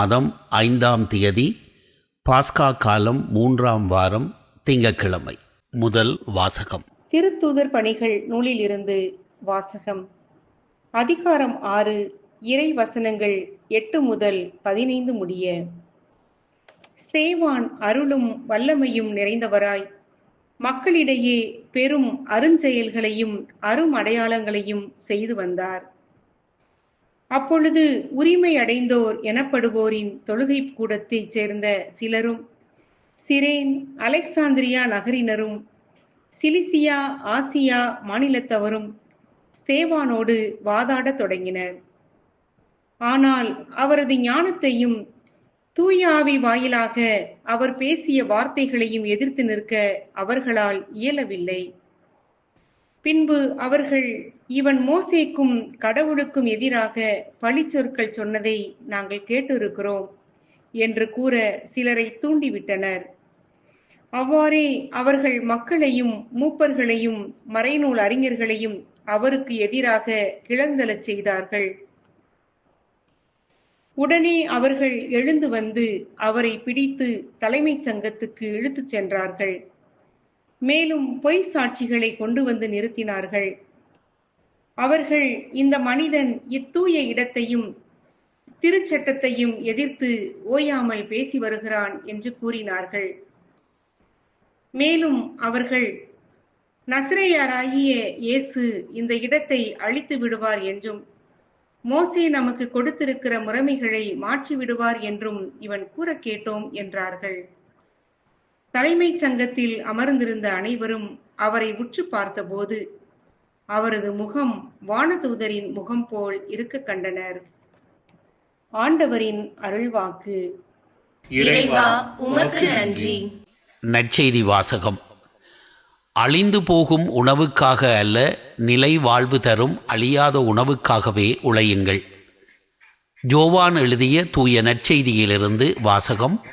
மாதம் ஐந்தாம் தேதி பாஸ்கா காலம் மூன்றாம் வாரம் திங்கட்கிழமை. முதல் வாசகம். திருத்தூதர் பணிகள் நூலிலிருந்து வாசகம். அதிகாரம் ஆறு இறை வசனங்கள் எட்டு முதல் பதினைந்து முடிய. ஸ்தேவான் அருளும் வல்லமையும் நிறைந்தவராய். மக்களிடையே பெரும் அருஞ்செயல்களையும் அரும் அடையாளங்களையும் செய்து வந்தார். அப்பொழுது உரிமை அடைந்தோர் எனப்படுவோரின் தொழுகை கூடத்தைச் சேர்ந்த சிலரும் சிரேன் அலெக்சாந்திரியா நகரினரும் சிலிசியா ஆசியா மாநிலத்தவரும் ஸ்தேவானோடு வாதாடத் தொடங்கினர். ஆனால் அவரது ஞானத்தையும் தூயாவி வாயிலாக அவர் பேசிய வார்த்தைகளையும் எதிர்த்து நிற்க அவர்களால் இயலவில்லை. பின்பு அவர்கள் இவன் மோசேக்கும் கடவுளுக்கும் எதிராக பழிச்சொற்கள் சொன்னதை நாங்கள் கேட்டிருக்கிறோம் என்று கூற சிலரை தூண்டிவிட்டனர். அவ்வாறே அவர்கள் மக்களையும் மூப்பர்களையும் மறைநூல் அறிஞர்களையும் அவருக்கு எதிராக கிளந்தலச் செய்தார்கள். உடனே அவர்கள் எழுந்து வந்து அவரை பிடித்து தலைமைச் சங்கத்துக்கு இழுத்துச் சென்றார்கள். மேலும் பொய் சாட்சிகளை கொண்டு வந்து நிறுத்தினார்கள். அவர்கள் இந்த மனிதன் இத்தூய இடத்தையும் திருச்சட்டத்தையும் எதிர்த்து ஓயாமல் பேசி வருகிறான் என்று கூறினார்கள். மேலும் அவர்கள் நசிரையாராகிய இயேசு இந்த இடத்தை அழித்து விடுவார் என்றும் மோசே நமக்கு கொடுத்திருக்கிற முறைமைகளை மாற்றி விடுவார் என்றும் இவன் கூற கேட்டோம் என்றார்கள். தலைமைச் சங்கத்தில் அமர்ந்திருந்த அனைவரும் அவரை உற்று பார்த்தபோது அவரது முகம் வானதூதரின் முகம் போல் இருக்க கண்டனர். ஆண்டவரின் அருள்வாக்கு. இறைவா உமக்கு நன்றி. நற்செய்தி வாசகம். அழிந்து போகும் உணவுக்காக அல்ல நிலை வாழ்வு தரும் அழியாத உணவுக்காகவே உழையுங்கள். ஜோவான் எழுதிய தூய நற்செய்தியிலிருந்து வாசகம்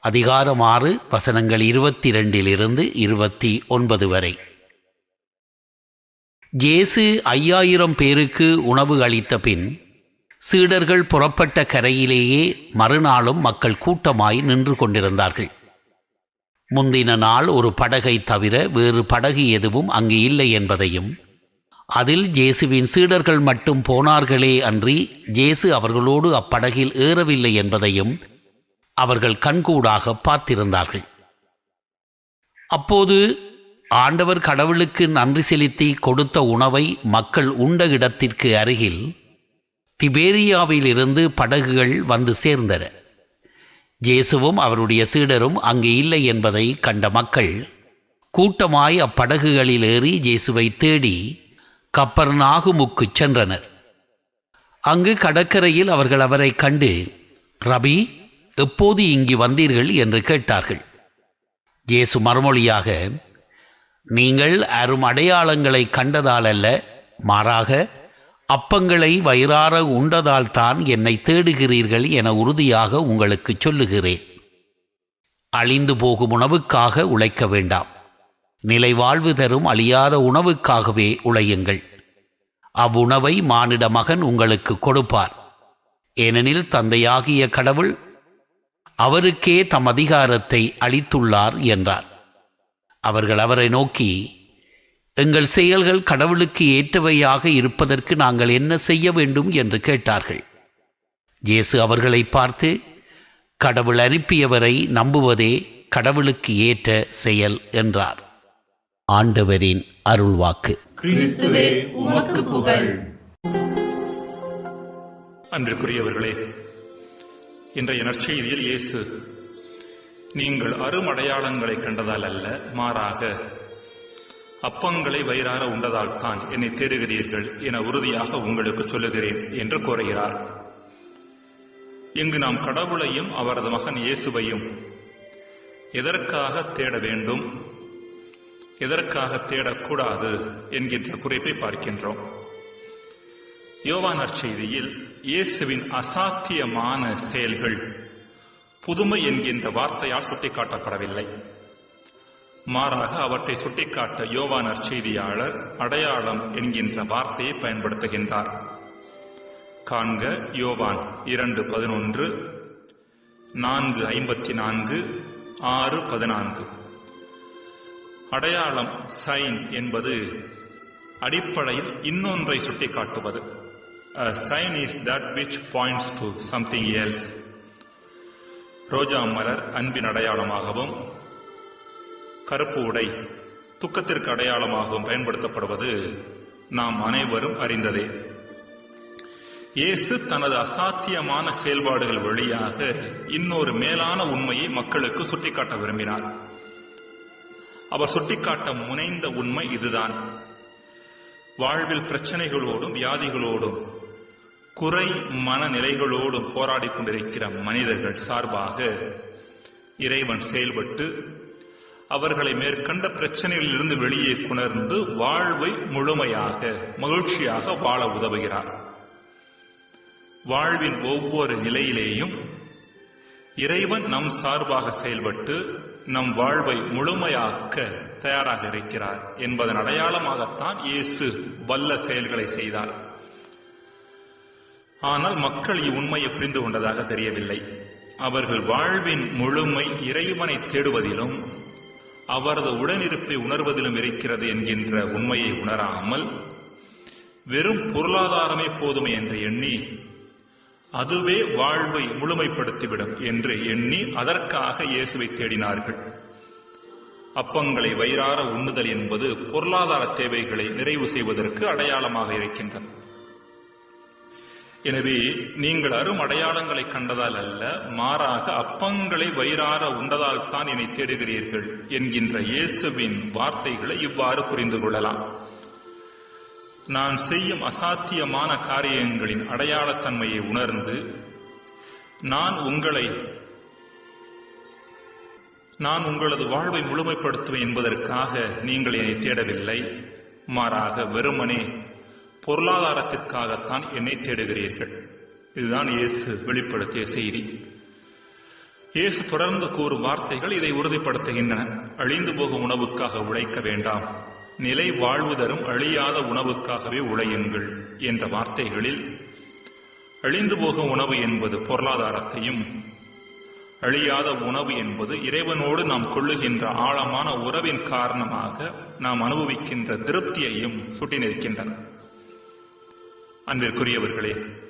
அதிகாரம் ஆறு வசனங்கள் இருபத்தி இரண்டிலிருந்து இருபத்தி ஒன்பது வரை. ஜேசு ஐயாயிரம் பேருக்கு உணவு அளித்த பின் சீடர்கள் புறப்பட்ட கரையிலேயே மறுநாளும் மக்கள் கூட்டமாய் நின்று கொண்டிருந்தார்கள். முந்தின நாள் ஒரு படகை தவிர வேறு படகு எதுவும் அங்கு இல்லை என்பதையும் அதில் ஜேசுவின் சீடர்கள் மட்டும் போனார்களே அன்றி ஜேசு அவர்களோடு அப்படகில் ஏறவில்லை என்பதையும் அவர்கள் கண்கூடாக பார்த்திருந்தார்கள். அப்போது ஆண்டவர் கடவுளுக்கு நன்றி செலுத்தி கொடுத்த உணவை மக்கள் உண்ட இடத்திற்கு அருகில் திபேரியாவிலிருந்து படகுகள் வந்து சேர்ந்தன. இயேசுவும் அவருடைய சீடரும் அங்கு இல்லை என்பதை கண்ட மக்கள் கூட்டமாய் அப்படகுகளில் ஏறி இயேசுவை தேடி கப்பர் நாகுமுக்கு சென்றனர். அங்கு கடற்கரையில் அவர்கள் அவரை கண்டு ரபி எப்போது இங்கு வந்தீர்கள்? என்று கேட்டார்கள். இயேசு மறுமொழியாக நீங்கள் அரும் அடையாளங்களை கண்டதால் அல்ல மாறாக அப்பங்களை வயிறார உண்டதால் தான் என்னை தேடுகிறீர்கள் என உறுதியாக உங்களுக்கு சொல்லுகிறேன். அழிந்து போகும் உணவுக்காக உழைக்க வேண்டாம். நிலை வாழ்வு தரும் அழியாத உணவுக்காகவே உழையுங்கள். அவ்வுணவை மானிட மகன் உங்களுக்கு கொடுப்பார். ஏனெனில் தந்தையாகிய கடவுள் அவருக்கே தம் அதிகாரத்தை அளித்துள்ளார் என்றார். அவர்கள் அவரை நோக்கி எங்கள் செயல்கள் கடவுளுக்கு ஏற்றவையாக இருப்பதற்கு நாங்கள் என்ன செய்ய வேண்டும்? என்று கேட்டார்கள். இயேசு அவர்களை பார்த்து கடவுள் அனுப்பியவரை நம்புவதே கடவுளுக்கு ஏற்ற செயல் என்றார். ஆண்டவரின் அருள்வாக்கு. அன்றுக்குரியவர்களே இன்றைய நற்செய்தியில் இயேசு நீங்கள் அருமடையாளங்களை கண்டதால் அல்ல மாறாக அப்பங்களை வயிறார உண்டதால் தான் என்னை தேடுகிறீர்கள் என உறுதியாக உங்களுக்கு சொல்லுகிறேன் என்று கூறுகிறார். இங்கு நாம் கடவுளையும் அவரது மகன் இயேசுவையும் எதற்காக தேட வேண்டும் எதற்காக தேடக்கூடாது என்கின்ற குறிப்பை பார்க்கின்றோம். யோவான் செய்தியில் இயேசுவின் அசாத்தியமான செயல்கள் புதுமை என்கின்ற வார்த்தையால் சுட்டிக்காட்டப்படவில்லை. மாறாக அவற்றை சுட்டிக்காட்ட யோவான் நற்செய்தியாளர் அடையாளம் என்கின்ற வார்த்தையை பயன்படுத்துகின்றார். காண்க யோவான் இரண்டு பதினொன்று நான்கு ஐம்பத்தி நான்கு ஆறு பதினான்கு. அடையாளம் சைன் என்பது அடிப்படையில் இன்னொன்றை சுட்டிக்காட்டுவது. Sign is that which points to something else ரோஜா மலர் அன்பின் அடையாளமாகவும் கருப்பு உடை துக்கத்திற்கு அடையாளமாகவும் பயன்படுத்தப்படுவது நாம் அனைவரும் அறிந்ததே. இயேசு தனது அசாத்தியமான செயல்பாடுகள் வழியாக இன்னொரு மேலான உண்மையை மக்களுக்கு சுட்டிக்காட்ட விரும்பினார். அவர் சுட்டிக்காட்ட முனைந்த உண்மை இதுதான். வாழ்வில் பிரச்சனைகளோடும் வியாதிகளோடும் குறை மனநிலைகளோடு போராடி கொண்டிருக்கிற மனிதர்கள் சார்பாக இறைவன் செயல்பட்டு அவர்களை மேற்கண்ட பிரச்சனைகளிலிருந்து வெளியே குணர்ந்து வாழ்வை முழுமையாக மகிழ்ச்சியாக வாழ உதவுகிறார். வாழ்வின் ஒவ்வொரு நிலையிலேயும் இறைவன் நம் சார்பாக செயல்பட்டு நம் வாழ்வை முழுமையாக்க தயாராக இருக்கிறார் என்பதன் அடையாளமாகத்தான் இயேசு வல்ல செயல்களை செய்தார். ஆனால் மக்கள் இவ்வுண்மையை புரிந்து கொண்டதாக தெரியவில்லை. அவர்கள் வாழ்வின் முழுமை இறைவனை தேடுவதிலும் அவரது உடனிருப்பை உணர்வதிலும் இருக்கிறது என்கின்ற உண்மையை உணராமல் வெறும் பொருளாதாரமே போதுமே என்று எண்ணி அதுவே வாழ்வை முழுமைப்படுத்திவிடும் என்று எண்ணி அதற்காக இயேசுவை தேடினார்கள். அப்பங்களை வயிறார உண்ணுதல் என்பது பொருளாதார தேவைகளை நிறைவு செய்வதற்கு அடையாளமாக இருக்கின்றது. எனவே நீங்கள் அரும் அடையாளங்களை கண்டதால் அல்ல மாறாக அப்பங்களை வயிறார உண்டதால் தான் என்னை தேடுகிறீர்கள் என்கின்ற இயேசுவின் வார்த்தைகளை இவ்வாறு புரிந்து கொள்ளலாம். நான் செய்யும் அசாத்தியமான காரியங்களின் அடையாளத்தன்மையை உணர்ந்து நான் உங்களை நான் உங்களது வாழ்வை முழுமைப்படுத்துவேன் என்பதற்காக நீங்கள் என்னை தேடவில்லை மாறாக வெறுமனே பொருளாதாரத்திற்காகத்தான் என்னை தேடுகிறீர்கள். இதுதான் இயேசு வெளிப்படுத்திய செய்தி. இயேசு தொடர்ந்து கூறும் வார்த்தைகள் இதை உறுதிப்படுத்துகின்றன. அழிந்து போகும் உணவுக்காக உழைக்க வேண்டாம். நிலை வாழ்வு தரும் அழியாத உணவுக்காகவே உழையுங்கள் என்ற வார்த்தைகளில் அழிந்து போகும் உணவு என்பது பொருளாதாரத்தையும் அழியாத உணவு என்பது இறைவனோடு நாம் கொள்ளுகின்ற ஆழமான உறவின் காரணமாக நாம் அனுபவிக்கின்ற திருப்தியையும் சுட்டி நிற்கின்றன. அன்பிற்குரியவர்களே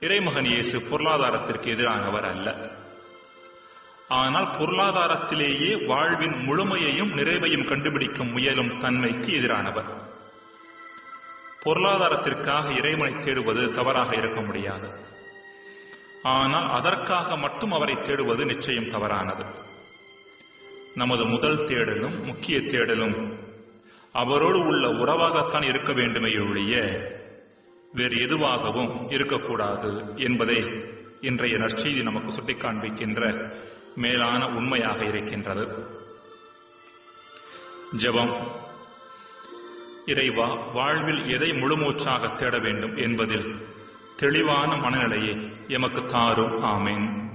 இறைமகன் இயேசு பொருளாதாரத்திற்கு எதிரானவர் அல்ல. ஆனால் பொருளாதாரத்திலேயே வாழ்வின் முழுமையையும் நிறைவையும் கண்டுபிடிக்க முயலும் தன்மைக்கு எதிரானவர். பொருளாதாரத்திற்காக இறைவனை தேடுவது தவறாக இருக்க முடியாது. ஆனால் அதற்காக மட்டும் அவரை தேடுவது நிச்சயம் தவறானது. நமது முதல் தேடலும் முக்கிய தேடலும் அவரோடு உள்ள உறவாகத்தான் இருக்க வேண்டுமே ஒழிய வேறு எதுவாகவும் இருக்கக்கூடாது என்பதை இன்றைய நற்செய்தி நமக்கு சுட்டிக்காண்பிக்கின்ற மேலான உண்மையாக இருக்கின்றது. ஜெபம். இறைவா வாழ்வில் எதை முழுமூச்சாக தேட வேண்டும் என்பதில் தெளிவான மனநிலையை எமக்கு தாரும். ஆமேன்.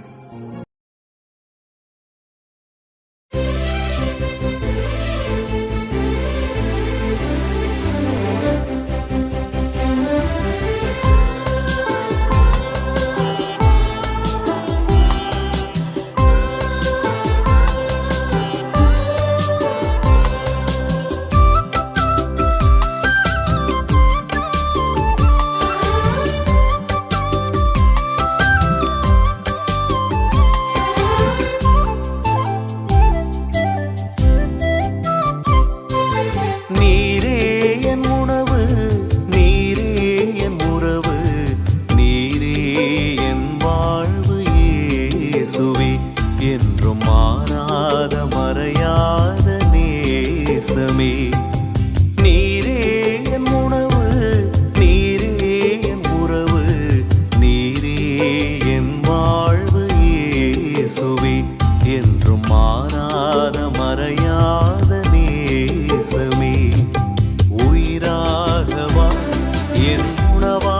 волновал.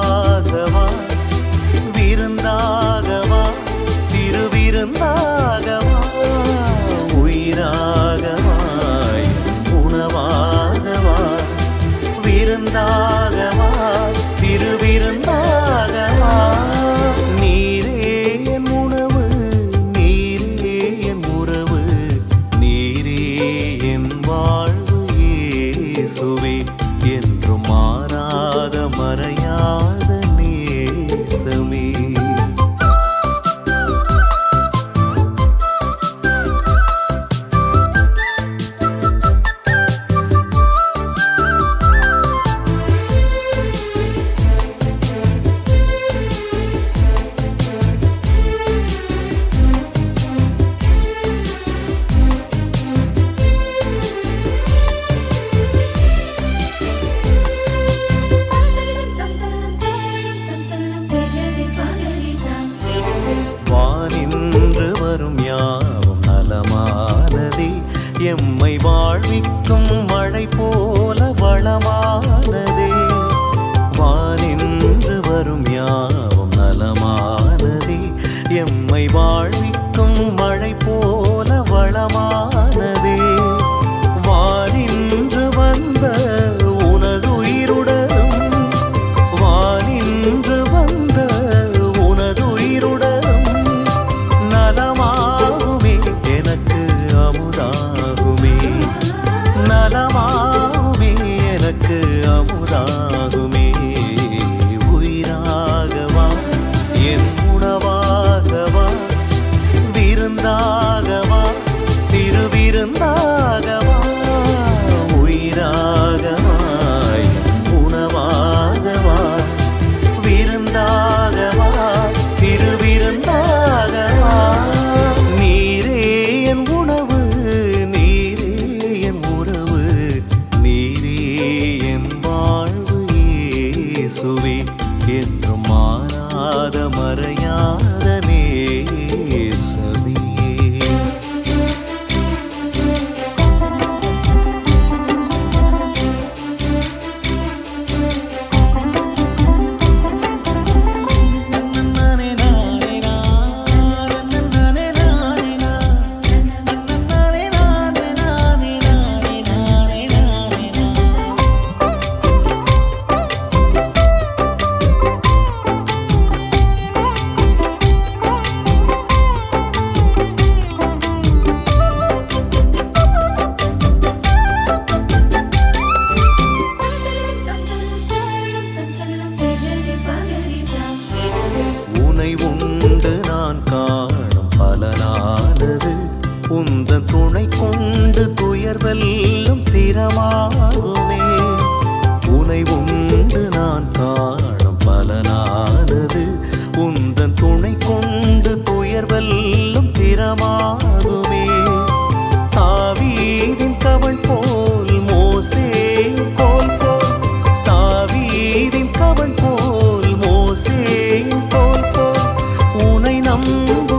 não.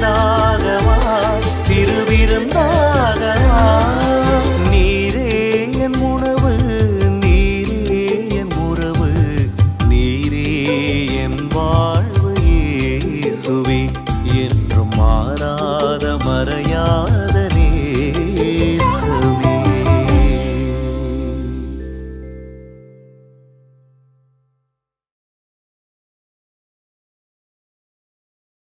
mundo.